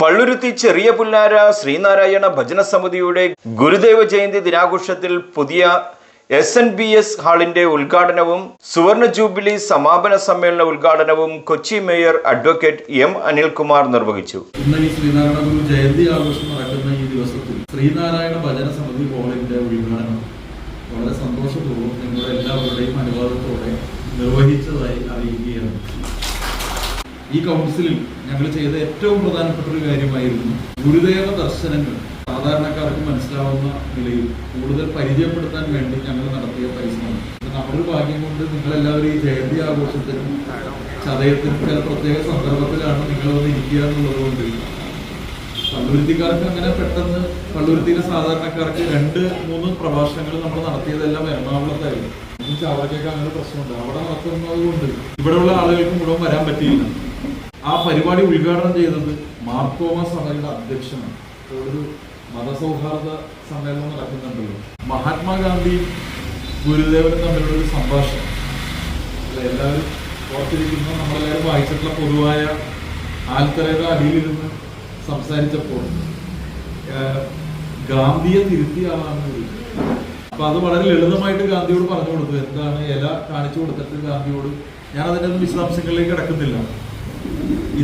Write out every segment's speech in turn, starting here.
പള്ളുരുത്തി ചെറിയ പുല്ലാര ശ്രീനാരായണ ഭജന സമിതിയുടെ ഗുരുദേവ ജയന്തി ദിനാഘോഷത്തിൽ പുതിയ എസ് എൻ ബി എസ് ഹാളിന്റെ ഉദ്ഘാടനവും സുവർണ ജൂബിലി സമാപന സമ്മേളന ഉദ്ഘാടനവും Kochi mayor advocate M Anilkumar നിർവഹിച്ചു. ഇന്ന് ശ്രീനാരായണ ഗുരു ജയന്തി ആഘോഷം നടക്കുന്ന ഈ ദിവസത്തിൽ ശ്രീനാരായണ ഭജന സമിതി ഹോളിന്റെ ഉദ്ഘാടനം വളരെ സന്തോഷപൂർവം നിങ്ങളുടെ എല്ലാവരുടെയും അനുവാദത്തോടെ നിർവഹിച്ചതായി അറിയിക്കുകയാണ്. ഈ കൗൺസിലിൽ ഞങ്ങൾ ചെയ്ത ഏറ്റവും പ്രധാനപ്പെട്ട ഒരു കാര്യമായിരുന്നു ഗുരുദേവ ദർശനങ്ങൾ. സാധാരണക്കാർക്ക് മനസ്സിലാവുന്ന നിലയിൽ കൂടുതൽ പരിചയപ്പെടുത്താൻ വേണ്ടി ഞങ്ങൾ നടത്തിയ പരിശ്രമം. നമ്മുടെ ഭാഗ്യം കൊണ്ട് നിങ്ങളെല്ലാവരും ഈ ജയന്തി ആഘോഷത്തിനും ചതയത്തിനും ചില പ്രത്യേക സന്ദർഭത്തിലാണ് നിങ്ങൾ വന്ന് ഇരിക്കുക എന്നുള്ളത് കൊണ്ട് പള്ളുരുത്തിക്കാർക്ക് അങ്ങനെ പെട്ടെന്ന് പള്ളുരുത്തിയിലെ സാധാരണക്കാർക്ക് രണ്ട് മൂന്ന് പ്രഭാഷണങ്ങൾ നമ്മൾ നടത്തിയതെല്ലാം എറണാകുളത്തായിരുന്നു. അവർക്കൊക്കെ അങ്ങനെ പ്രശ്നമുണ്ട്. അവിടെ നടത്തുന്നത് കൊണ്ട് ഇവിടെയുള്ള ആളുകൾക്ക് മുഴുവൻ വരാൻ പറ്റിയില്ല. ആ പരിപാടി ഉദ്ഘാടനം ചെയ്തത് മാർത്തോമ സഭയുടെ അധ്യക്ഷനാണ്. ഒരു മതസൗഹാർദ്ദ സമ്മേളനം നടക്കുന്നുണ്ടല്ലോ. മഹാത്മാഗാന്ധിയും ഗുരുദേവനും തമ്മിലുള്ള ഒരു സംഭാഷണം. അല്ല, എല്ലാവരും ഓർത്തിരിക്കുന്ന നമ്മളെല്ലാവരും വായിച്ചിട്ടുള്ള പൊതുവായ ആൽത്തറയുടെ അടിയിലിരുന്ന് സംസാരിച്ചപ്പോൾ. ഗാന്ധിയെ തിരുത്തിയ ആളാണ് അപ്പൊ അത് വളരെ ലളിതമായിട്ട് ഗാന്ധിയോട് പറഞ്ഞു കൊടുത്തു. എന്താണ് ഇല കാണിച്ചു കൊടുത്തിട്ട് ഗാന്ധിയോട്? ഞാൻ അതിന്റെ വിശദാംശങ്ങളിലേക്ക് കിടക്കുന്നില്ല.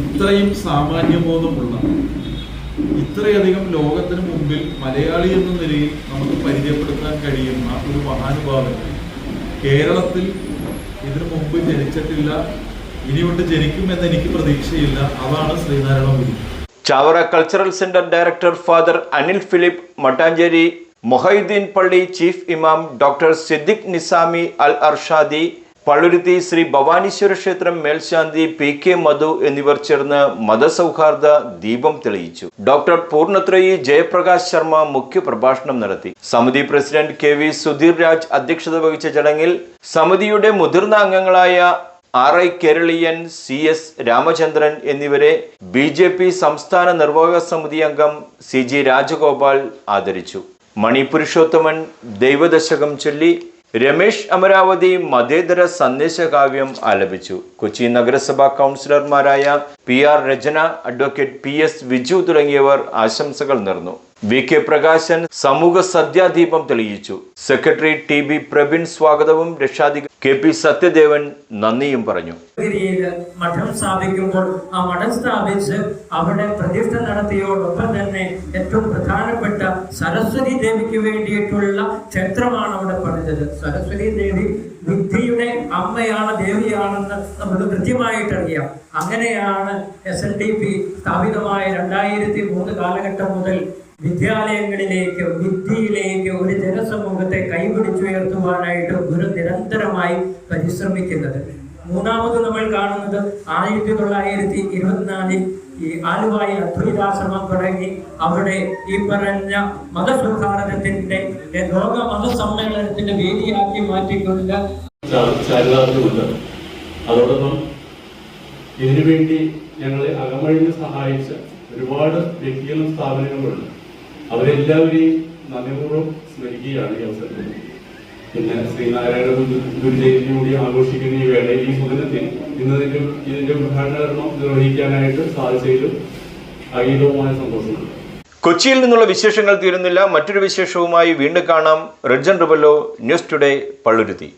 ഇത്രയും സാമാന്യബോധമുള്ള ഇത്രയധികം ലോകത്തിന് മുമ്പിൽ മലയാളി എന്ന നിലയിൽ നമുക്ക് പരിചയപ്പെടുത്താൻ കഴിയുന്ന ഒരു മഹാനുഭാവൻ. കേരളത്തിൽ ഇതിനു മുമ്പ് ജനിച്ചിട്ടില്ല ഇനിയുണ്ട് ജനിക്കുമെന്ന് എനിക്ക് പ്രതീക്ഷയില്ല. അതാണ് Sreenarayana Guru. Chavara cultural centre director father Anil Philip Mattancherry Mohaideen പള്ളി ചീഫ് ഇമാം ഡോക്ടർ സിദ്ദിഖ് നിസാമി അൽ അർഷാദി പള്ളുരുത്തി ശ്രീ ഭവാനീശ്വര ക്ഷേത്രം മേൽശാന്തി പി കെ മധു എന്നിവർ ചേർന്ന് മതസൗഹാർദ്ദ ദീപം തെളിയിച്ചു. ഡോക്ടർ പൂർണത്രയി ജയപ്രകാശ് ശർമ്മ മുഖ്യ പ്രഭാഷണം നടത്തി. സമിതി president K V Sudheer Raj അധ്യക്ഷത വഹിച്ച ചടങ്ങിൽ സമിതിയുടെ മുതിർന്ന അംഗങ്ങളായ R I Keraleeyan C S Ramachandran എന്നിവരെ ബി ജെ പി സംസ്ഥാന നിർവാഹക സമിതി അംഗം സി ജി രാജഗോപാൽ ആദരിച്ചു. മണി പുരുഷോത്തമൻ ദൈവദശകം ചൊല്ലി രമേശ് അമരാവതി മതേതര സന്ദേശകാവ്യം ആലപിച്ചു. കൊച്ചി നഗരസഭാ കൗൺസിലർമാരായ P R Rachana advocate P S Viju തുടങ്ങിയവർ ആശംസകൾ നേർന്നു. വി കെ പ്രകാശൻ സമൂഹ സദ്യാദീപം തെളിയിച്ചു. സെക്രട്ടറി ടി ബി പ്രബിൻ സ്വാഗതവും രക്ഷാധിക കെ പി സത്യദേവൻ നന്ദിയും പറഞ്ഞു. മഠം സ്ഥാപിക്കുമ്പോൾ ആ മഠം സ്ഥാപിച്ച് അവിടെ പ്രതിഷ്ഠ നടത്തിയോടൊപ്പം തന്നെ ഏറ്റവും പ്രധാനപ്പെട്ട സരസ്വതി ദേവിക്ക് വേണ്ടിയിട്ടുള്ള ക്ഷേത്രമാണ് അവിടെ പണിതത്. സരസ്വതി ദേവി ബുദ്ധിയുടെ അമ്മയാണ് ദേവിയാണെന്ന് നമുക്ക് കൃത്യമായിട്ട് അറിയാം അങ്ങനെയാണ് എസ് എൻ ഡി പി സ്ഥാപിതമായ രണ്ടായിരത്തി മൂന്ന് കാലഘട്ടം മുതൽ വിദ്യാലയങ്ങളിലേക്ക് വിദ്യയിലേക്ക് ഒരു ജനസമൂഹത്തെ കൈപിടിച്ചുയർത്തുവാനായിട്ട് ഗുരു നിരന്തരമായി പരിശ്രമിക്കുന്നത്. മൂന്നാമത് നമ്മൾ കാണുന്നത് ആയിരത്തി തൊള്ളായിരത്തി ഇരുപത്തിനാലിൽ ഈ ആലുവായി അദ്വൈതാശ്രമം തുടങ്ങി. അവിടെ ഈ പറഞ്ഞ മതസൗഹാർദ്ദത്തിന്റെ ലോക മതസമ്മേളനത്തിന്റെ വേദിയാക്കി മാറ്റിക്കൊണ്ട് അതോടൊപ്പം ഇതിനുവേണ്ടി ഞങ്ങളെ അകമഴിഞ്ഞ് സഹായിച്ച ഒരുപാട് വ്യക്തികളും സ്ഥാപനങ്ങളുണ്ട് അവരെല്ലാവരെയും നന്ദിപൂർവം സ്മരിക്കുകയാണ് ഈ അവസരത്തിൽ. പിന്നെ ശ്രീനാരായണ ഗുരു ഗുരുജയന്തി കൂടി ആഘോഷിക്കുന്ന ഈ വേളയിൽ ഈ സുദിനത്തിൽ ഇന്ന് ഇതിന്റെ ഇതിന്റെ ഉദ്ഘാടനം നിർവഹിക്കാനായിട്ട് സാധിച്ചതിലും അഗീതവുമായ സന്തോഷമുണ്ട് കൊച്ചിയിൽ നിന്നുള്ള വിശേഷങ്ങൾ തീരുന്നില്ല. മറ്റൊരു വിശേഷവുമായി വീണ്ടും കാണാം. Redjan Rebello news today Palluruthy.